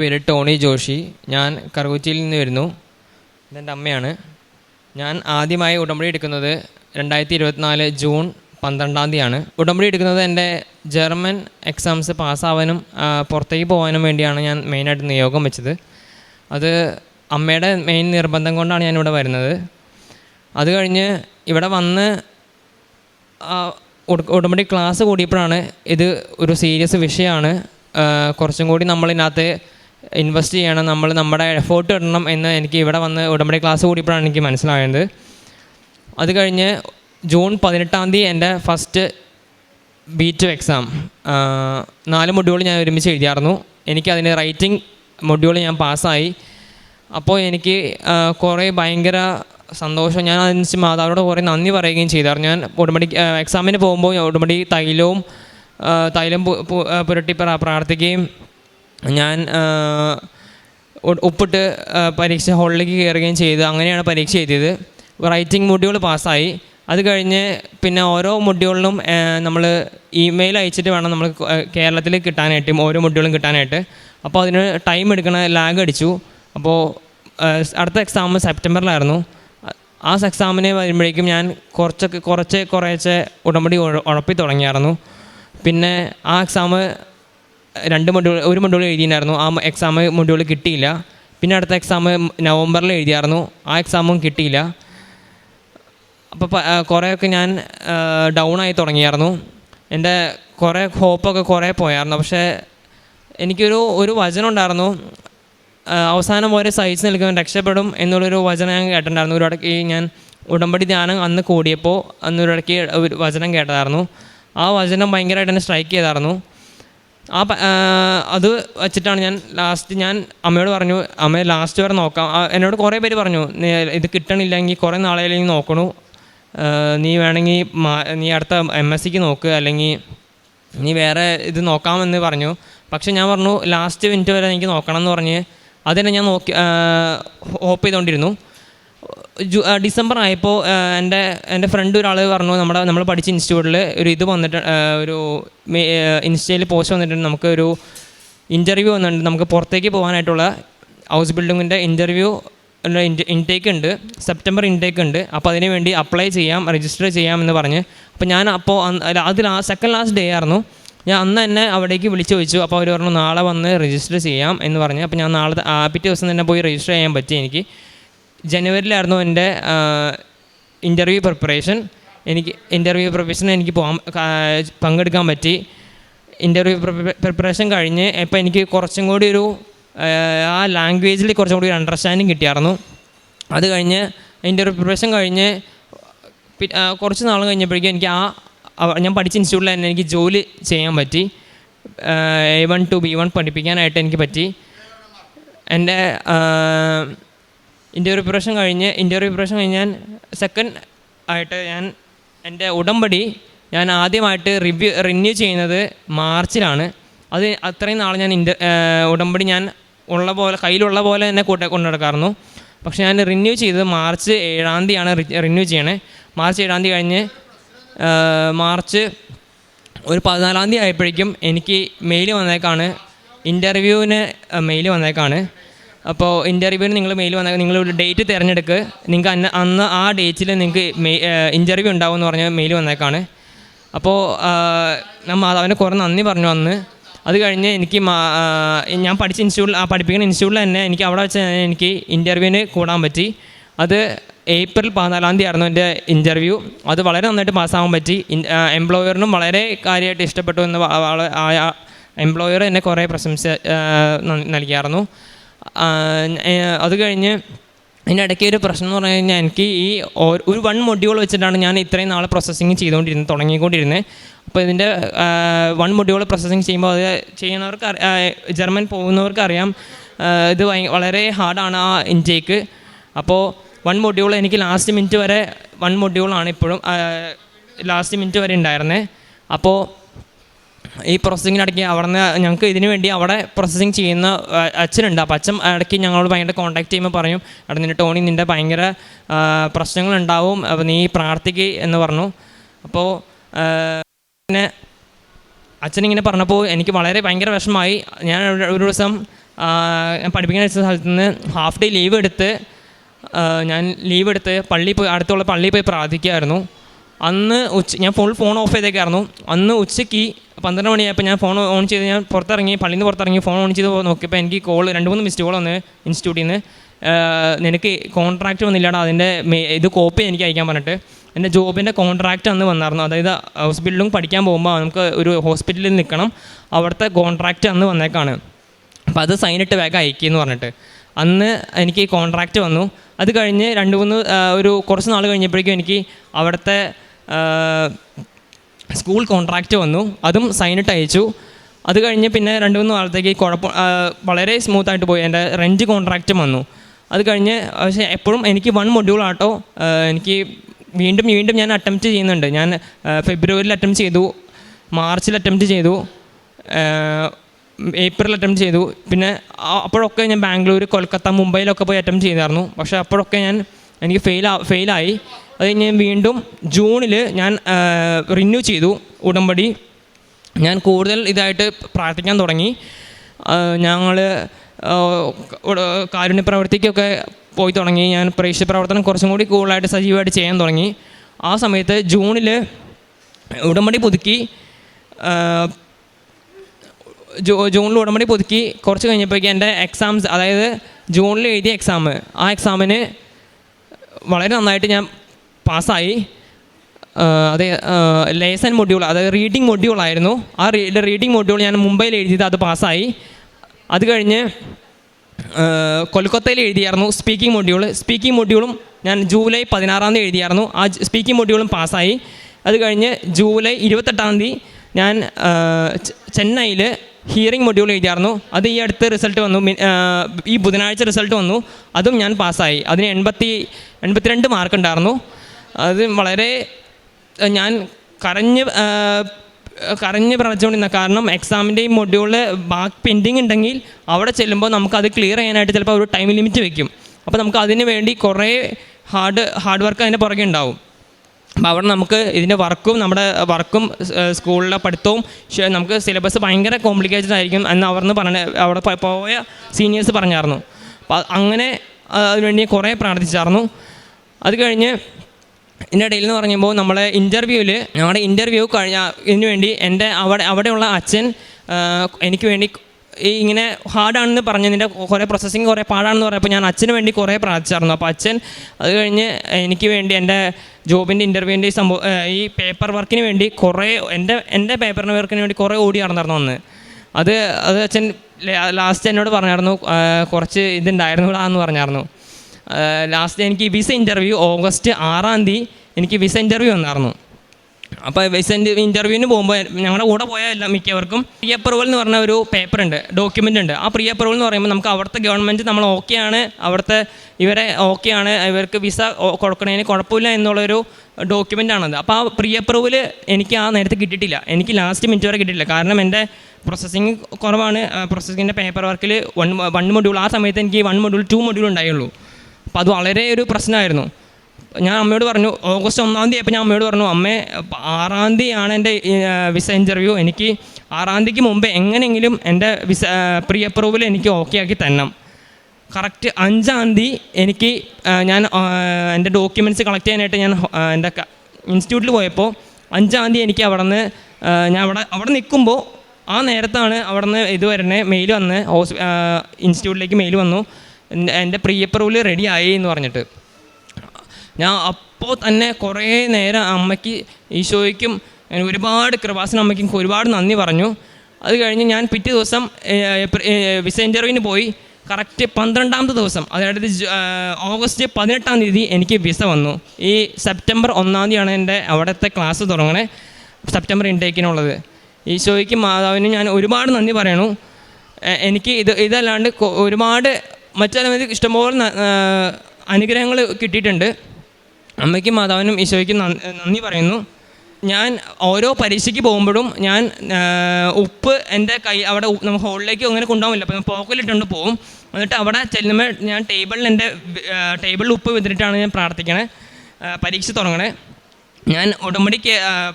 പേര് ടോണി ജോഷി. ഞാൻ കറുകുറ്റിയിൽ നിന്ന് വരുന്നു. ഇതെന്റെ അമ്മയാണ്. ഞാൻ ആദ്യമായി ഉടമ്പടി എടുക്കുന്നത് രണ്ടായിരത്തി ഇരുപത്തിനാല് ജൂൺ പന്ത്രണ്ടാം തീയതിയാണ്. ഉടമ്പടി എടുക്കുന്നത് എന്റെ ജർമ്മൻ എക്സാംസ് പാസ്സാവാനും പുറത്തേക്ക് പോകാനും വേണ്ടിയാണ് ഞാൻ മെയിനായിട്ട് നിയോഗം വെച്ചത്. അത് അമ്മയുടെ മെയിൻ നിർബന്ധം കൊണ്ടാണ് ഞാൻ ഇവിടെ വരുന്നത്. അത് കഴിഞ്ഞ് ഇവിടെ വന്ന് ഉടമ്പടി ക്ലാസ് കൂടിയപ്പോഴാണ് ഇത് ഒരു സീരിയസ് വിഷയമാണ്. കുറച്ചും കൂടി നമ്മളിതിനകത്ത് ഇൻവെസ്റ്റ് ചെയ്യണം നമ്മൾ നമ്മുടെ എഫേർട്ട് ഇടണം എന്ന് എനിക്ക് ഇവിടെ വന്ന് ഉടമ്പടി ക്ലാസ് കൂടിയപ്പോഴാണ് എനിക്ക് മനസ്സിലായത്. അത് കഴിഞ്ഞ് ജൂൺ പതിനെട്ടാം തീയതി എന്റെ ഫസ്റ്റ് ബി ടു എക്സാം നാല് മൊഡ്യൂൾ ഞാൻ ഒരുമിച്ച് എഴുതിയായിരുന്നു എനിക്കതിന് റൈറ്റിംഗ് മൊഡ്യൂൾ ഞാൻ പാസ്സായി. അപ്പോൾ എനിക്ക് കുറേ ഭയങ്കര സന്തോഷം. ഞാൻ അതിന് മാതാവിനോട് കുറേ നന്ദി പറയുകയും ചെയ്തായിരുന്നു ഞാൻ ഉടമ്പടി എക്സാമിന് പോകുമ്പോൾ ഉടമ്പടി തൈലവും തൈലം പുരട്ടി പ്രാർത്ഥിക്കുകയും ഞാൻ ആ, പരീക്ഷ ഹാളിലേക്ക് കയറുകയും ചെയ്തു. അങ്ങനെയാണ് പരീക്ഷ എഴുതിയത്. റൈറ്റിംഗ് മൊഡ്യൂൾ പാസ്സായി. അത് കഴിഞ്ഞ് പിന്നെ ഓരോ മൊഡ്യൂളിനും നമ്മൾ ഇമെയിൽ അയച്ചിട്ട് വേണം നമ്മൾ കേരളത്തിൽ കിട്ടാനായിട്ട് ഓരോ മൊഡ്യൂളും കിട്ടാനായിട്ട്. അപ്പോൾ അതിന് ടൈം എടുക്കണ ലാഗ് അടിച്ചു. അപ്പോൾ അടുത്ത എക്സാം സെപ്റ്റംബറിലായിരുന്നു. ആ എക്സാമിനെ വരുമ്പോഴേക്കും ഞാൻ കുറച്ചൊക്കെ കുറച്ച് കുറേശ്ശെ ഉടമ്പടി ഉഴ- ഉഴപ്പി തുടങ്ങിയായിരുന്നു. പിന്നെ ആ എക്സാം രണ്ട് മൊഡ്യൂൾ ഒരു മൊഡ്യൂൾ എഴുതിയിട്ടുണ്ടായിരുന്നു ആ എക്സാം മൊഡ്യൂൾ കിട്ടിയില്ല. പിന്നെ അടുത്ത എക്സാം നവംബറിൽ എഴുതിയായിരുന്നു. ആ എക്സാമും കിട്ടിയില്ല. അപ്പോൾ കുറേയൊക്കെ ഞാൻ ഡൗൺ ആയി തുടങ്ങിയായിരുന്നു. എന്റെ കുറേ ഹോപ്പൊക്കെ കുറേ പോയായിരുന്നു. പക്ഷേ എനിക്കൊരു ഒരു വചനം ഉണ്ടായിരുന്നു. അവസാനം വരെ സഹിച്ച് നിൽക്കുമ്പോൾ രക്ഷപ്പെടും എന്നുള്ളൊരു വചനം ഞാൻ കേട്ടിട്ടുണ്ടായിരുന്നു. ഒരു ഇടയ്ക്ക് ഞാൻ ഉടമ്പടി ധ്യാനം അന്ന് കൂടിയപ്പോൾ അന്നൊരിടയ്ക്ക് ഒരു വചനം കേട്ടതായിരുന്നു. ആ വചനം ഭയങ്കരമായിട്ട് എന്നെ സ്ട്രൈക്ക് ചെയ്തായിരുന്നു. ആ അത് വെച്ചിട്ടാണ് ഞാൻ ലാസ്റ്റ് ഞാൻ അമ്മയോട് പറഞ്ഞു അമ്മ ലാസ്റ്റ് വരെ നോക്കാം. എന്നോട് കുറേ പേര് പറഞ്ഞു "നീ ഇത് കിട്ടണില്ലെങ്കിൽ കുറേ നാളെയില്ലെങ്കിൽ നോക്കണു. നീ വേണമെങ്കിൽ നീ അടുത്ത എം എസ് സിക്ക് നോക്ക് അല്ലെങ്കിൽ നീ വേറെ ഇത് നോക്കാമെന്ന് പറഞ്ഞു. പക്ഷേ ഞാൻ പറഞ്ഞു ലാസ്റ്റ് മിനിറ്റ് വരെ എനിക്ക് നോക്കണം എന്ന് പറഞ്ഞ് അതിനെ ഞാൻ നോക്കി ഹോപ്പ് ചെയ്തുകൊണ്ടിരുന്നു ഡിസംബർ ആയപ്പോൾ എന്റെ എന്റെ ഫ്രണ്ട് ഒരാൾ പറഞ്ഞു നമ്മുടെ നമ്മൾ പഠിച്ച ഇൻസ്റ്റിറ്റ്യൂട്ടിൽ ഒരു ഇത് വന്നിട്ട് ഒരു ഇൻസ്റ്റയിൽ പോസ്റ്റ് വന്നിട്ടുണ്ട്. നമുക്ക് ഒരു ഇന്റർവ്യൂ വന്നിട്ടുണ്ട്. നമുക്ക് പുറത്തേക്ക് പോകാനായിട്ടുള്ള ഹൗസ് ബിൽഡിങ്ങിന്റെ ഇന്റർവ്യൂ ഇൻടേക്ക് ഉണ്ട്. സെപ്റ്റംബർ ഇൻടേക്ക് ഉണ്ട്. അപ്പോൾ അതിന് വേണ്ടി അപ്ലൈ ചെയ്യാം രജിസ്റ്റർ ചെയ്യാം എന്ന് പറഞ്ഞ്. അപ്പോൾ ഞാൻ അപ്പോൾ അത് സെക്കൻഡ് ലാസ്റ്റ് ഡേ ആയിരുന്നു. ഞാൻ അന്ന് തന്നെ അവിടേക്ക് വിളിച്ചു ചോദിച്ചു. അപ്പോൾ അവർ പറഞ്ഞു നാളെ വന്ന് രജിസ്റ്റർ ചെയ്യാം എന്ന് പറഞ്ഞ്. അപ്പോൾ ഞാൻ നാളെ പിറ്റേ ദിവസം തന്നെ പോയി രജിസ്റ്റർ ചെയ്യാൻ പറ്റി എനിക്ക്. ജനുവരിയിലായിരുന്നു എന്റെ ഇന്റർവ്യൂ പ്രിപ്പറേഷൻ എനിക്ക് ഇന്റർവ്യൂ പ്രിപ്പറേഷൻ എനിക്ക് പോകാൻ പങ്കെടുക്കാൻ പറ്റി. ഇന്റർവ്യൂ പ്രിപ്പറേഷൻ കഴിഞ്ഞ് ഇപ്പോൾ എനിക്ക് കുറച്ചും കൂടി ഒരു ആ, ആ ലാംഗ്വേജിൽ കുറച്ചും കൂടി ഒരു അണ്ടർസ്റ്റാൻഡിങ് കിട്ടിയായിരുന്നു. അത് കഴിഞ്ഞ് ഇന്റർവ്യൂ പ്രിപ്പറേഷൻ കഴിഞ്ഞ് കുറച്ച് നാൾ കഴിഞ്ഞപ്പോഴേക്കും എനിക്ക് ആ ഞാൻ പഠിച്ച ഇൻസ്റ്റിറ്റ്യൂട്ടിൽ തന്നെ എനിക്ക് ജോലി ചെയ്യാൻ പറ്റി. A one two B one പഠിപ്പിക്കാനായിട്ട് എനിക്ക് പറ്റി. എന്റെ ഇന്റർവ്യൂ പ്രിപ്പറേഷൻ കഴിഞ്ഞ് ഇന്റർവ്യൂ പ്രിപ്പറേഷൻ കഴിഞ്ഞ് ഞാൻ സെക്കൻഡ് ആയിട്ട് ഞാൻ എന്റെ ഉടമ്പടി ഞാൻ ആദ്യമായിട്ട് റിവ്യൂ റിന്യൂ ചെയ്യുന്നത് മാർച്ചിലാണ്. അത് അത്രയും നാൾ ഞാൻ ഇന്റർ ഉടമ്പടി ഞാൻ ഉള്ള പോലെ കയ്യിലുള്ള പോലെ തന്നെ കൂട്ട കൊണ്ടു നടക്കാറുന്നു പക്ഷേ ഞാൻ റിന്യൂ ചെയ്തത് മാർച്ച് ഏഴാം തീയതിയാണ് റിന്യൂ ചെയ്യണേ. മാർച്ച് ഏഴാം തീയതി കഴിഞ്ഞ് മാർച്ച് ഒരു പതിനാലാം തീയതി ആയപ്പോഴേക്കും എനിക്ക് മെയിൽ വന്നേക്കാണ്. ഇന്റർവ്യൂവിന് മെയിൽ വന്നേക്കാണ്. അപ്പോൾ ഇന്റർവ്യൂവിന് നിങ്ങൾ മെയിൽ വന്നാൽ നിങ്ങൾ ഒരു ഡേറ്റ് തിരഞ്ഞെടുക്ക്. നിങ്ങൾക്ക് അന്ന് അന്ന് ആ ഡേറ്റിൽ നിങ്ങൾക്ക് ഇന്റർവ്യൂ ഉണ്ടാവുമെന്ന് പറഞ്ഞ മെയിൽ വന്നേക്കാണ്. അപ്പോൾ ഞാൻ മാതാവിനെ കുറേ നന്ദി പറഞ്ഞു അന്ന്. അത് കഴിഞ്ഞ് എനിക്ക് ഞാൻ പഠിച്ച ഇൻസ്റ്റിറ്റ്യൂട്ടിൽ ആ പഠിപ്പിക്കുന്ന ഇൻസ്റ്റിറ്റ്യൂട്ടിൽ തന്നെ എനിക്ക് അവിടെ വെച്ച് എനിക്ക് ഇന്റർവ്യൂവിന് കൂടാൻ പറ്റി. അത് ഏപ്രിൽ പതിനാലാം തീയതി ആയിരുന്നു എന്റെ ഇന്റർവ്യൂ അത് വളരെ നന്നായിട്ട് പാസ്സാകാൻ പറ്റി. എംപ്ലോയറിനും വളരെ കാര്യമായിട്ട് ഇഷ്ടപ്പെട്ടു എന്ന് ആ എംപ്ലോയർ എന്നെ കുറേ പ്രശംസ നൽകിയായിരുന്നു അത് കഴിഞ്ഞ് അതിന്റെ ഇടയ്ക്ക് ഒരു പ്രശ്നം എന്ന് പറഞ്ഞു കഴിഞ്ഞാൽ എനിക്ക് ഈ ഒരു വൺ മൊഡ്യൂൾ വെച്ചിട്ടാണ് ഞാൻ ഇത്രയും നാളെ പ്രോസസ്സിങ് ചെയ്തുകൊണ്ടിരുന്നത് തുടങ്ങിക്കൊണ്ടിരുന്നത്. അപ്പോൾ ഇതിന്റെ വൺ മൊഡ്യൂൾ പ്രോസസ്സിങ് ചെയ്യുമ്പോൾ അത് ചെയ്യുന്നവർക്ക് ജർമ്മൻ പോകുന്നവർക്ക് അറിയാം ഇത് വളരെ ഹാർഡാണ് ആ ഇൻടേക്ക് അപ്പോൾ വൺ മൊഡ്യൂൾ എനിക്ക് ലാസ്റ്റ് മിനിറ്റ് വരെ വൺ മൊഡ്യൂളാണ് ഇപ്പോഴും ലാസ്റ്റ് മിനിറ്റ് വരെ ഉണ്ടായിരുന്നത് അപ്പോൾ ഈ പ്രോസസ്സിങ്ങിനിടയ്ക്ക് അവിടെ നിന്ന് ഞങ്ങൾക്ക് ഇതിന് വേണ്ടി അവിടെ പ്രോസസ്സിങ് ചെയ്യുന്ന അച്ഛനുണ്ട്. അപ്പോൾ അച്ഛൻ ഇടയ്ക്ക് ഞങ്ങളോട് ഭയങ്കര കോൺടാക്ട് ചെയ്യുമ്പോൾ പറയും അവിടെ നിന്റെ ടോണി നിന്റെ ഭയങ്കര പ്രശ്നങ്ങളുണ്ടാവും. അപ്പോൾ നീ പ്രാർത്ഥിക്കുക എന്ന് പറഞ്ഞു. അപ്പോൾ പിന്നെ അച്ഛനിങ്ങനെ പറഞ്ഞപ്പോൾ എനിക്ക് വളരെ ഭയങ്കര വിഷമമായി. ഞാൻ ഒരു ദിവസം ഞാൻ പഠിപ്പിക്കുന്ന സ്ഥലത്ത് നിന്ന് ഹാഫ് ഡേ ലീവ് എടുത്ത് ഞാൻ ലീവ് എടുത്ത് പള്ളി പോയി അടുത്തുള്ള പള്ളിയിൽ പോയി പ്രാർത്ഥിക്കുമായിരുന്നു അന്ന് ഉച്ച ഞാൻ ഫുൾ ഫോൺ ഓഫ് ചെയ്തേക്കായിരുന്നു. അന്ന് ഉച്ചയ്ക്ക് പന്ത്രണ്ട് മണിയായപ്പോൾ ഞാൻ ഫോൺ ഓൺ ചെയ്ത് ഞാൻ പുറത്തിറങ്ങി പള്ളിയിൽ നിന്ന് പുറത്തിറങ്ങി ഫോൺ ഓൺ ചെയ്ത് നോക്കിയപ്പോൾ എനിക്ക് കോൾ രണ്ട് മൂന്ന് മിസ്ഡ് കോൾ വന്ന് ഇൻസ്റ്റിറ്റ്യൂട്ടിൽ നിന്ന് നിനക്ക് കോൺട്രാക്റ്റ് വന്നില്ലാടാ അതിന്റെ ഇത് കോപ്പി എനിക്ക് അയക്കാൻ പറഞ്ഞിട്ട്. എന്റെ ജോബിന്റെ കോൺട്രാക്റ്റ് അന്ന് വന്നായിരുന്നു. അതായത് ഹോസ്പിറ്റലിലും പഠിക്കാൻ പോകുമ്പോൾ നമുക്ക് ഒരു ഹോസ്പിറ്റലിൽ നിൽക്കണം. അവിടുത്തെ കോൺട്രാക്റ്റ് അന്ന് വന്നേക്കാണ്. അപ്പോൾ അത് സൈനിട്ട് വേഗം അയക്കുമെന്ന് പറഞ്ഞിട്ട്. അന്ന് എനിക്ക് കോൺട്രാക്റ്റ് വന്നു. അത് കഴിഞ്ഞ് രണ്ട് മൂന്ന് ഒരു കുറച്ച് നാൾ കഴിഞ്ഞപ്പോഴേക്കും എനിക്ക് അവിടുത്തെ സ്കൂൾ കോൺട്രാക്റ്റ് വന്നു. അതും സൈനിട്ട് അയച്ചു. അത് കഴിഞ്ഞ് പിന്നെ രണ്ട് മൂന്ന് നാളത്തേക്ക് കുഴപ്പം വളരെ സ്മൂത്തായിട്ട് പോയി. എന്റെ റെന്റ് കോൺട്രാക്റ്റും വന്നു. അത് കഴിഞ്ഞ് പക്ഷേ എപ്പോഴും എനിക്ക് വൺ മൊഡ്യൂൾ ആട്ടോ. എനിക്ക് വീണ്ടും വീണ്ടും ഞാൻ അറ്റംപ്റ്റ് ചെയ്യുന്നുണ്ട്. ഞാൻ ഫെബ്രുവരിയിൽ അറ്റംപ്റ്റ് ചെയ്തു. മാർച്ചിൽ അറ്റംപ്റ്റ് ചെയ്തു. ഏപ്രിൽ അറ്റംപ്റ്റ് ചെയ്തു. പിന്നെ അപ്പോഴൊക്കെ ഞാൻ ബാംഗ്ലൂർ കൊൽക്കത്ത മുംബൈയിലൊക്കെ പോയി അറ്റംപ്റ്റ് ചെയ്തായിരുന്നു. പക്ഷേ അപ്പോഴൊക്കെ ഞാൻ എനിക്ക് ഫെയിൽ ഫെയിലായി അത് ഞാൻ വീണ്ടും ജൂണിൽ ഞാൻ റിന്യൂ ചെയ്തു ഉടമ്പടി. ഞാൻ കൂടുതൽ ഇതായിട്ട് പ്രാർത്ഥിക്കാൻ തുടങ്ങി. ഞങ്ങൾ കാരുണ്യ പ്രവർത്തിക്കൊക്കെ പോയി തുടങ്ങി. ഞാൻ പരീക്ഷ പ്രവർത്തനം കുറച്ചും കൂടി കൂടുതലായിട്ട് സജീവമായിട്ട് ചെയ്യാൻ തുടങ്ങി. ആ സമയത്ത് ജൂണിൽ ഉടമ്പടി പുതുക്കി ജൂ ജൂണിൽ ഉടമ്പടി പുതുക്കി കുറച്ച് കഴിഞ്ഞപ്പോഴേക്കും എന്റെ എക്സാംസ് അതായത് ജൂണിൽ എഴുതിയ എക്സാം ആ എക്സാമിന് വളരെ നന്നായിട്ട് ഞാൻ പാസ്സായി. അതെ ലേസൺ മൊഡ്യൂൾ അതായത് റീഡിംഗ് മൊഡ്യൂൾ ആയിരുന്നു. ആ റീഡിംഗ് മൊഡ്യൂൾ ഞാൻ മുംബൈയിൽ എഴുതിയത് അത് പാസ്സായി. അത് കഴിഞ്ഞ് കൊൽക്കത്തയിൽ എഴുതിയായിരുന്നു സ്പീക്കിംഗ് മൊഡ്യൂൾ സ്പീക്കിംഗ് മൊഡ്യൂളും ഞാൻ ജൂലൈ പതിനാറാം തീയതി എഴുതിയായിരുന്നു. ആ സ്പീക്കിംഗ് മൊഡ്യൂളും പാസ്സായി. അത് കഴിഞ്ഞ് ജൂലൈ ഇരുപത്തെട്ടാം തീയതി ഞാൻ ചെന്നൈയിൽ ഹിയറിംഗ് മൊഡ്യൂൾ എഴുതിയായിരുന്നു. അത് ഈ അടുത്ത് റിസൾട്ട് വന്നു. ഈ ബുധനാഴ്ച റിസൾട്ട് വന്നു. അതും ഞാൻ പാസ്സായി. അതിന് എൺപത്തി എൺപത്തിരണ്ട് മാർക്ക് ഉണ്ടായിരുന്നു. അത് വളരെ ഞാൻ കരഞ്ഞ് കരഞ്ഞ് പറഞ്ഞുകൊണ്ടിരുന്ന കാരണം എക്സാമിന്റെയും മൊഡ്യൂളിൽ ബാക്ക് പെൻഡിങ് ഉണ്ടെങ്കിൽ അവിടെ ചെല്ലുമ്പോൾ നമുക്കത് ക്ലിയർ ചെയ്യാനായിട്ട് ചിലപ്പോൾ ഒരു ടൈം ലിമിറ്റ് വെക്കും. അപ്പോൾ നമുക്ക് അതിന് വേണ്ടി കുറേ ഹാർഡ് ഹാർഡ് വർക്ക് അതിന്റെ പുറകെ ഉണ്ടാവും. അപ്പോൾ അവിടെ നമുക്ക് ഇതിന്റെ വർക്കും നമ്മുടെ വർക്കും സ്കൂളിലെ പഠിത്തവും നമുക്ക് സിലബസ് ഭയങ്കര കോംപ്ലിക്കേറ്റഡ് ആയിരിക്കും എന്ന് അവർന്ന് പറഞ്ഞ അവിടെ പോയ സീനിയേഴ്സ് പറഞ്ഞായിരുന്നു. അപ്പോൾ അങ്ങനെ അതിനുവേണ്ടി കുറേ പ്രാർത്ഥിച്ചായിരുന്നു. അത് കഴിഞ്ഞ് ഇതിന്റെ ഇടയിൽ എന്ന് പറയുമ്പോൾ നമ്മളെ ഇന്റർവ്യൂവിൽ ഞങ്ങളുടെ ഇന്റർവ്യൂ കഴിഞ്ഞ ഇതിനു വേണ്ടി എന്റെ അവിടെ അവിടെയുള്ള അച്ഛൻ എനിക്ക് വേണ്ടി ഈ ഇങ്ങനെ ഹാർഡാണെന്ന് പറഞ്ഞതിന്റെ കുറേ പ്രോസസ്സിങ് കുറേ പാടാണെന്ന് പറഞ്ഞപ്പോൾ ഞാൻ അച്ഛന് വേണ്ടി കുറേ പ്രാർത്ഥിച്ചായിരുന്നു. അപ്പോൾ അച്ഛൻ അത് കഴിഞ്ഞ് എനിക്ക് വേണ്ടി എന്റെ ജോബിന്റെ ഇന്റർവ്യൂവിന്റെ സംഭവം ഈ പേപ്പർ വർക്കിന് വേണ്ടി കുറേ എന്റെ എന്റെ പേപ്പറിന് വർക്കിന് വേണ്ടി കുറേ ഓടി നടന്നായിരുന്നു അന്ന്. അത് അത് അച്ഛൻ ലാസ്റ്റ് എന്നോട് പറഞ്ഞായിരുന്നു കുറച്ച് ഇതുണ്ടായിരുന്നു എന്ന് പറഞ്ഞായിരുന്നു. ലാസ്റ്റ് എനിക്ക് വിസ ഇന്റർവ്യൂ ഓഗസ്റ്റ് ആറാം തീയതി എനിക്ക് വിസ ഇന്റർവ്യൂ വന്നായിരുന്നു അപ്പോൾ വിസ ഇന്റർവ്യൂവിന് പോകുമ്പോൾ ഞങ്ങളുടെ കൂടെ പോയ മിക്കവർക്കും പ്രീ അപ്രൂവൽ എന്ന് പറഞ്ഞ ഒരു പേപ്പർ ഉണ്ട് ഡോക്യുമെന്റ് ഉണ്ട്. ആ പ്രീ അപ്രൂവൽ എന്ന് പറയുമ്പോൾ നമുക്ക് അവിടുത്തെ ഗവൺമെന്റ് നമ്മൾ ഓക്കെയാണ് അവിടുത്തെ ഇവരെ ഓക്കെയാണ് ഇവർക്ക് വിസ കൊടുക്കണതിന് കുഴപ്പമില്ല എന്നുള്ളൊരു ഡോക്യുമെന്റ് ആണത്. അപ്പോൾ ആ പ്രീ അപ്രൂവൽ എനിക്ക് ആ നേരത്തെ കിട്ടിയിട്ടില്ല. എനിക്ക് ലാസ്റ്റ് മിനിറ്റ് വരെ കിട്ടിയിട്ടില്ല. കാരണം എന്റെ പ്രോസസ്സിങ് കുറവാണ്. പ്രോസസ്സിങ്ങിന്റെ പേപ്പർ വർക്കിൽ വൺ വൺ മൊഡ്യൂൾ ആ സമയത്ത് എനിക്ക് വൺ മൊഡ്യൂൾ ടു മൊഡ്യൂൾ ഉണ്ടായുള്ളൂ. അപ്പോൾ അത് വളരെ ഒരു പ്രശ്നമായിരുന്നു. ഞാൻ അമ്മയോട് പറഞ്ഞു ഓഗസ്റ്റ് ഒന്നാം തീയതി അപ്പോൾ ഞാൻ അമ്മയോട് പറഞ്ഞു അമ്മേ ആറാം തീയതിയാണ് എന്റെ വിസ ഇന്റർവ്യൂ എനിക്ക് ആറാം തീയതിക്ക് മുമ്പ് എങ്ങനെയെങ്കിലും എന്റെ വിസ പ്രീ അപ്രൂവൽ എനിക്ക് ഓക്കെ ആക്കി തരണം. കറക്റ്റ് അഞ്ചാം തീയതി എനിക്ക് ഞാൻ എന്റെ ഡോക്യുമെന്റ്സ് കളക്ട് ചെയ്യാനായിട്ട് ഞാൻ എന്റെ ഇൻസ്റ്റിറ്റ്യൂട്ടിൽ പോയപ്പോൾ അഞ്ചാം തീയതി എനിക്ക് അവിടെ നിന്ന് ഞാൻ അവിടെ അവിടെ നിൽക്കുമ്പോൾ ആ നേരത്താണ് അവിടെ നിന്ന് ഇത് വരണേ മെയിൽ വന്ന് ഹോസ് ഇൻസ്റ്റിറ്റ്യൂട്ടിലേക്ക് മെയിൽ വന്നു. എന്റെ- എന്റെ പ്രീ റെഡി ആയി എന്ന് പറഞ്ഞിട്ട്. ഞാൻ അപ്പോൾ തന്നെ കുറേ നേരം അമ്മയ്ക്ക് ഈശോയ്ക്കും ഒരുപാട് കൃപാസന അമ്മയ്ക്കും ഒരുപാട് നന്ദി പറഞ്ഞു. അത് കഴിഞ്ഞ് ഞാൻ പിറ്റേ ദിവസം വിസ ഇന്റർവ്യൂവിന് പോയി. കറക്റ്റ് പന്ത്രണ്ടാമത്തെ ദിവസം അതായത് ഓഗസ്റ്റ് പതിനെട്ടാം തീയതി എനിക്ക് വിസ വന്നു. ഈ സെപ്റ്റംബർ ഒന്നാം തീയതിയാണ് എന്റെ അവിടുത്തെ ക്ലാസ് തുടങ്ങണേ സെപ്റ്റംബർ ഇൻടേക്കിനുള്ളത്. ഈശോയ്ക്കും മാതാവിനും ഞാൻ ഒരുപാട് നന്ദി പറയണു. എനിക്ക് ഇത് ഇതല്ലാണ്ട് ഒരുപാട് മറ്റനവധി ഇഷ്ടംപോലെ അനുഗ്രഹങ്ങൾ കിട്ടിയിട്ടുണ്ട്. അമ്മയ്ക്കും മാതാവിനും ഈശോയ്ക്കും നന്ദി പറയുന്നു. ഞാൻ ഓരോ പരീക്ഷയ്ക്ക് പോകുമ്പോഴും ഞാൻ ഉപ്പ് എന്റെ കൈ അവിടെ നമുക്ക് ഹോളിലേക്ക് അങ്ങനെ കൊണ്ടുപോകില്ല അപ്പോൾ പോക്കലിട്ടുകൊണ്ട് പോകും. എന്നിട്ട് അവിടെ ചെല്ലുമ്പോൾ ഞാൻ ടേബിളിൽ എന്റെ ടേബിളിൽ ഉപ്പ് വിതിരിട്ടാണ് ഞാൻ പ്രാർത്ഥിക്കണേ. പരീക്ഷ തുടങ്ങണേ. ഞാൻ ഉടമ്പടി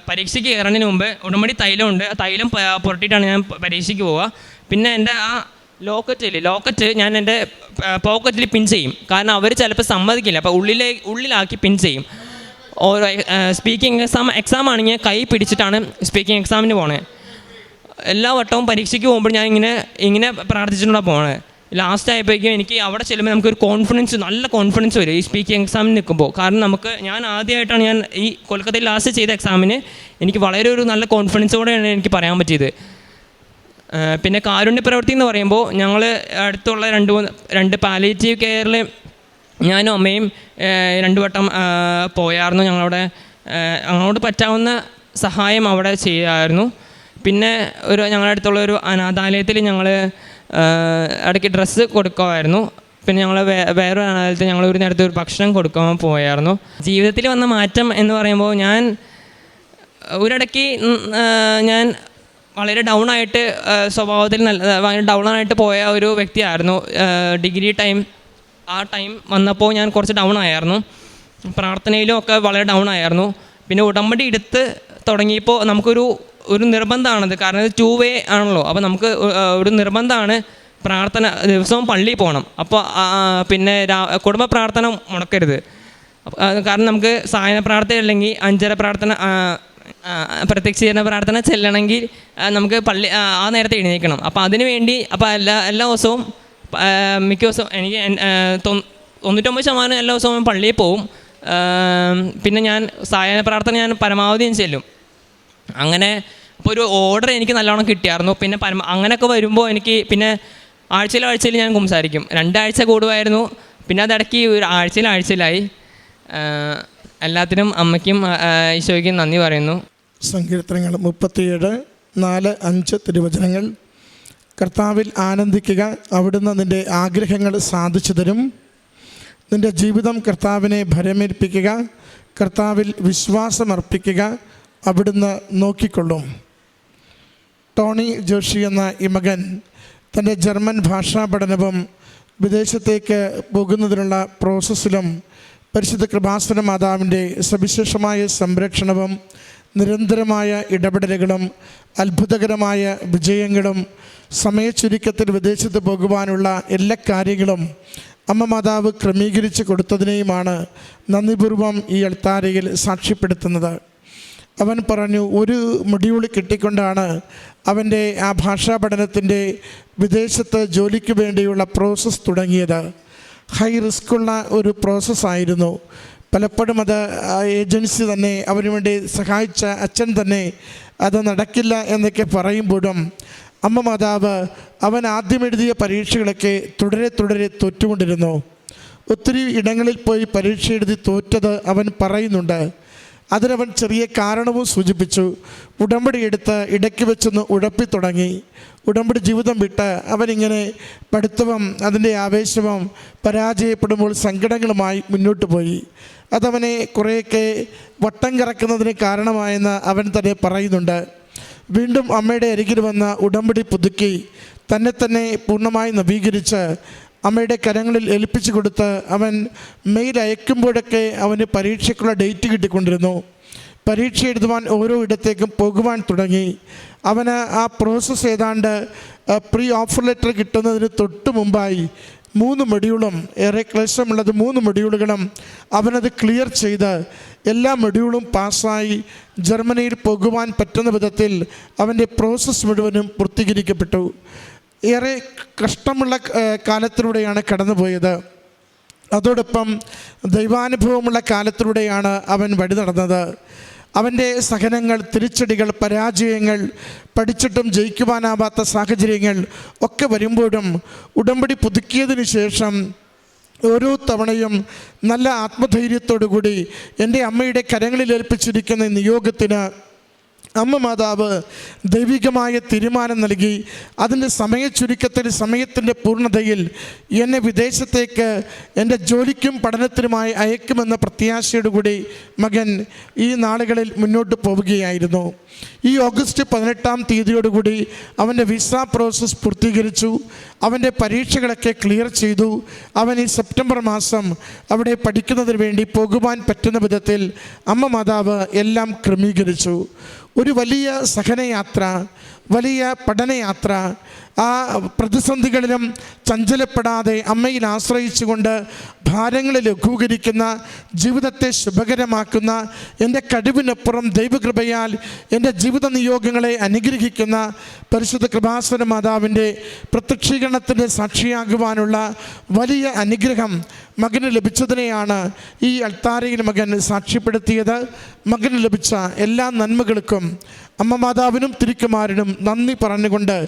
പരീക്ഷയ്ക്ക് കയറുന്നതിന് മുമ്പ് ഉടമ്പടി തൈലമുണ്ട്. ആ തൈലം പുരട്ടിയിട്ടാണ് ഞാൻ പരീക്ഷയ്ക്ക് പോവുക. പിന്നെ എന്റെ ആ ലോക്കറ്റ് ഇല്ലേ? ലോക്കറ്റ് ഞാൻ എന്റെ പോക്കറ്റിൽ പിൻ ചെയ്യും. കാരണം അവർ ചിലപ്പോൾ സമ്മതിക്കില്ല. അപ്പോൾ ഉള്ളിലെ ഉള്ളിലാക്കി പിൻ ചെയ്യും. ഓരോ സ്പീക്കിംഗ് എക്സാം എക്സാം ആണെങ്കിൽ കൈ പിടിച്ചിട്ടാണ് സ്പീക്കിംഗ് എക്സാമിന് പോണേ. എല്ലാ വട്ടവും പരീക്ഷയ്ക്ക് പോകുമ്പോൾ ഞാൻ ഇങ്ങനെ ഇങ്ങനെ പ്രാർത്ഥിച്ചിട്ടുണ്ടാണ് പോണേ. ലാസ്റ്റ് ആയപ്പോഴേക്കും എനിക്ക് അവിടെ ചെല്ലുമ്പോൾ നമുക്കൊരു കോൺഫിഡൻസ് നല്ല കോൺഫിഡൻസ് വരും ഈ സ്പീക്കിംഗ് എക്സാമിന് നിൽക്കുമ്പോൾ. കാരണം നമുക്ക് ഞാൻ ആദ്യമായിട്ടാണ് ഞാൻ ഈ കൊൽക്കത്തയിൽ ലാസ്റ്റ് ചെയ്ത എക്സാമിന് എനിക്ക് വളരെ ഒരു നല്ല കോൺഫിഡൻസോടെയാണ് എനിക്ക് പറയാൻ പറ്റിയത്. പിന്നെ കാരുണ്യ പ്രവൃത്തി എന്ന് പറയുമ്പോൾ ഞങ്ങൾ അടുത്തുള്ള രണ്ട് മൂന്ന് രണ്ട് പാലേറ്റീവ് കെയറിൽ ഞാനും അമ്മയും രണ്ടു വട്ടം പോയായിരുന്നു ഞങ്ങളവിടെ അങ്ങോട്ട് പറ്റാവുന്ന സഹായം അവിടെ ചെയ്യായിരുന്നു. പിന്നെ ഒരു ഞങ്ങളുടെ അടുത്തുള്ള ഒരു അനാഥാലയത്തിൽ ഞങ്ങൾ ഇടയ്ക്ക് ഡ്രസ്സ് കൊടുക്കുമായിരുന്നു പിന്നെ ഞങ്ങൾ വേ വേറൊരു അനാഥാലയത്തിൽ ഞങ്ങൾ ഒരു നേരത്തെ ഒരു ഭക്ഷണം കൊടുക്കാൻ പോയായിരുന്നു ജീവിതത്തിൽ വന്ന മാറ്റം എന്ന് പറയുമ്പോൾ ഞാൻ ഒരിടയ്ക്ക് ഞാൻ വളരെ ഡൗൺ ആയിട്ട് സ്വഭാവത്തിൽ നല്ല ഭയങ്കര ഡൗൺ ആയിട്ട് പോയ ഒരു വ്യക്തിയായിരുന്നു. ഡിഗ്രി ടൈം ആ ടൈം വന്നപ്പോൾ ഞാൻ കുറച്ച് ഡൗൺ ആയിരുന്നു പ്രാർത്ഥനയിലും ഒക്കെ വളരെ ഡൗൺ ആയിരുന്നു പിന്നെ ഉടമ്പടി എടുത്ത് തുടങ്ങിയപ്പോൾ നമുക്കൊരു ഒരു നിർബന്ധമാണത് കാരണം ഇത് ടു വേ ആണല്ലോ. അപ്പോൾ നമുക്ക് ഒരു നിർബന്ധമാണ് പ്രാർത്ഥന ദിവസവും പള്ളിയിൽ പോകണം അപ്പോൾ പിന്നെ കുടുംബ പ്രാർത്ഥന മുടക്കരുത്. കാരണം നമുക്ക് സായന പ്രാർത്ഥന അല്ലെങ്കിൽ അഞ്ചര പ്രാർത്ഥന പ്രത്യക്ഷീകരണ പ്രാർത്ഥന ചെല്ലണമെങ്കിൽ നമുക്ക് പള്ളി ആ, നേരത്തെ എഴുന്നേൽക്കണം. അപ്പോൾ അതിന് വേണ്ടി അപ്പോൾ എല്ലാ എല്ലാ ദിവസവും മിക്ക ദിവസവും എനിക്ക് തൊണ്ണൂറ്റൊമ്പത് ശതമാനം എല്ലാ ദിവസവും പള്ളിയിൽ പോവും. പിന്നെ ഞാൻ സായന പ്രാർത്ഥന ഞാൻ പരമാവധി ഞാൻ ചെല്ലും. അങ്ങനെ അപ്പോൾ ഒരു ഓർഡർ എനിക്ക് നല്ലോണം കിട്ടിയായിരുന്നു. പിന്നെ പരമ അങ്ങനെയൊക്കെ വരുമ്പോൾ എനിക്ക് പിന്നെ ആഴ്ചയിൽ ആഴ്ചയിൽ ഞാൻ കുംസാരിക്കും രണ്ടാഴ്ച കൂടുമായിരുന്നു. പിന്നെ അതിടയ്ക്ക് ഒരു ആഴ്ചയിൽ ആഴ്ചയിലായി. എല്ലാത്തിനും അമ്മയ്ക്കും ഈശോയ്ക്കും നന്ദി പറയുന്നു. സങ്കീർത്തനങ്ങൾ മുപ്പത്തിയേഴ് നാല് അഞ്ച് തിരുവചനങ്ങൾ. കർത്താവിൽ ആനന്ദിക്കുക അവിടുന്ന് നിന്റെ ആഗ്രഹങ്ങൾ സാധിച്ചു തരും. നിന്റെ ജീവിതം കർത്താവിനെ ഭരമേൽപ്പിക്കുക കർത്താവിൽ വിശ്വാസമർപ്പിക്കുക അവിടുന്ന് നോക്കിക്കൊള്ളും. ടോണി ജോഷി എന്ന ഈ മകൻ തന്റെ ജർമ്മൻ ഭാഷാ പഠനവും വിദേശത്തേക്ക് പോകുന്നതിനുള്ള പ്രോസസ്സിലും പരിശുദ്ധ കൃപാസന മാതാവിന്റെ സവിശേഷമായ സംരക്ഷണവും നിരന്തരമായ ഇടപെടലുകളും അത്ഭുതകരമായ വിജയങ്ങളും സമയച്ചുരുക്കത്തിൽ വിദേശത്ത് പോകുവാനുള്ള എല്ലാ കാര്യങ്ങളും അമ്മ മാതാവ് ക്രമീകരിച്ച് കൊടുത്തതിനെയുമാണ് നന്ദിപൂർവം ഈ അൾത്താരയിൽ സാക്ഷ്യപ്പെടുത്തുന്നത്. അവൻ പറഞ്ഞു ഒരു മൊഡ്യൂൾ കിട്ടിക്കൊണ്ടാണ് അവന്റെ ആ ഭാഷാ പഠനത്തിന്റെ വിദേശത്ത് ജോലിക്ക് വേണ്ടിയുള്ള പ്രോസസ്സ് തുടങ്ങിയത്. ഹൈ റിസ്ക്കുള്ള ഒരു പ്രോസസ്സായിരുന്നു പലപ്പോഴും അത് ഏജൻസി തന്നെ അവന് വേണ്ടി സഹായിച്ച അച്ഛൻ തന്നെ അത് നടക്കില്ല എന്നൊക്കെ പറയുമ്പോഴും അമ്മ മാതാവ് അവൻ ആദ്യം എഴുതിയ പരീക്ഷകളൊക്കെ തുടരെ തുടരെ തോറ്റുകൊണ്ടിരുന്നു. ഒത്തിരി ഇടങ്ങളിൽ പോയി പരീക്ഷ എഴുതി തോറ്റത് അവൻ പറയുന്നുണ്ട്. അതിനവൻ ചെറിയ കാരണവും സൂചിപ്പിച്ചു. ഉടമ്പടി എടുത്ത് ഇടയ്ക്ക് വെച്ചൊന്ന് ഉഴപ്പി തുടങ്ങി. ഉടമ്പടി ജീവിതം വിട്ട് അവനിങ്ങനെ പഠിത്തവും അതിന്റെ ആവേശവും പരാജയപ്പെടുമ്പോൾ സങ്കടങ്ങളുമായി മുന്നോട്ട് പോയി. അതവനെ കുറേയൊക്കെ വട്ടം കറക്കുന്നതിന് കാരണമായെന്ന് അവൻ തന്നെ പറയുന്നുണ്ട്. വീണ്ടും അമ്മയുടെ അരികിൽ വന്ന ഉടമ്പടി പുതുക്കി തന്നെ തന്നെ പൂർണമായി നവീകരിച്ച് അമ്മയുടെ കരങ്ങളിൽ ഏൽപ്പിച്ചു കൊടുത്ത് അവൻ മെയിൽ അയക്കുമ്പോഴൊക്കെ അവന് പരീക്ഷയ്ക്കുള്ള ഡേറ്റ് കിട്ടിക്കൊണ്ടിരുന്നു. പരീക്ഷ എഴുതുവാൻ ഓരോ ഇടത്തേക്കും പോകുവാൻ തുടങ്ങി. അവന് ആ പ്രോസസ്സ് ഏതാണ്ട് പ്രീ ഓഫർ ലെറ്റർ കിട്ടുന്നതിന് തൊട്ട് മുമ്പായി മൂന്ന് മൊഡ്യൂളും ഏറെ ക്ലേശമുള്ളത് മൂന്ന് മൊഡ്യൂളുകളും അവനത് ക്ലിയർ ചെയ്ത് എല്ലാ മൊഡ്യൂളും പാസ്സായി ജർമ്മനിയിൽ പോകുവാൻ പറ്റുന്ന വിധത്തിൽ അവന്റെ പ്രോസസ്സ് മുഴുവനും പൂർത്തീകരിക്കപ്പെട്ടു. ഏറെ കഷ്ടമുള്ള കാലത്തിലൂടെയാണ് കടന്നുപോയത്. അതോടൊപ്പം ദൈവാനുഭവമുള്ള കാലത്തിലൂടെയാണ് അവൻ വഴി നടന്നത്. അവന്റെ സഹനങ്ങൾ തിരിച്ചടികൾ പരാജയങ്ങൾ പഠിച്ചിട്ടും ജയിക്കുവാനാവാത്ത സാഹചര്യങ്ങൾ ഒക്കെ വരുമ്പോഴും ഉടമ്പടി പുതുക്കിയതിന് ശേഷം ഓരോ തവണയും നല്ല ആത്മധൈര്യത്തോടു കൂടി എന്റെ അമ്മയുടെ കരങ്ങളിൽ ഏൽപ്പിച്ചിരിക്കുന്ന നിയോഗത്തിന് അമ്മ മാതാവ് ദൈവികമായ തീരുമാനം നൽകി. അതിന്റെ സമയച്ചുരുക്കത്തിൽ സമയത്തിന്റെ പൂർണതയിൽ എന്നെ വിദേശത്തേക്ക് എന്റെ ജോലിക്കും പഠനത്തിനുമായി അയക്കുമെന്ന പ്രത്യാശയോടുകൂടി മകൻ ഈ നാളുകളിൽ മുന്നോട്ട് പോവുകയായിരുന്നു. ഈ ഓഗസ്റ്റ് പതിനെട്ടാം തീയതിയോടുകൂടി അവന്റെ വിസ പ്രോസസ്സ് പൂർത്തീകരിച്ചു. അവന്റെ പരീക്ഷകളൊക്കെ ക്ലിയർ ചെയ്തു. അവൻ ഈ സെപ്റ്റംബർ മാസം അവിടെ പഠിക്കുന്നതിന് വേണ്ടി പോകുവാൻ പറ്റുന്ന വിധത്തിൽ അമ്മ മാതാവ് എല്ലാം ക്രമീകരിച്ചു. ഒരു വലിയ സഹനയാത്ര വലിയ പഠനയാത്ര ആ പ്രതിസന്ധികളിലും ചഞ്ചലപ്പെടാതെ അമ്മയിൽ ആശ്രയിച്ചുകൊണ്ട് ഭാരങ്ങളെ ലഘൂകരിക്കുന്ന ജീവിതത്തെ ശുഭകരമാക്കുന്ന എന്റെ കഴിവിനപ്പുറം ദൈവകൃപയാൽ എന്റെ ജീവിത നിയോഗങ്ങളെ അനുഗ്രഹിക്കുന്ന പരിശുദ്ധ കൃപാസന മാതാവിന്റെ പ്രത്യക്ഷീകരണത്തിന്റെ സാക്ഷിയാകുവാനുള്ള വലിയ അനുഗ്രഹം മകന് ലഭിച്ചതിനെയാണ് ഈ അൾത്താരയിൽ മകൻ സാക്ഷ്യപ്പെടുത്തിയത്. മകന് ലഭിച്ച എല്ലാ നന്മകൾക്കും അമ്മ മാതാവിനും തിരുക്കുമാരനും നന്ദി പറഞ്ഞുകൊണ്ട്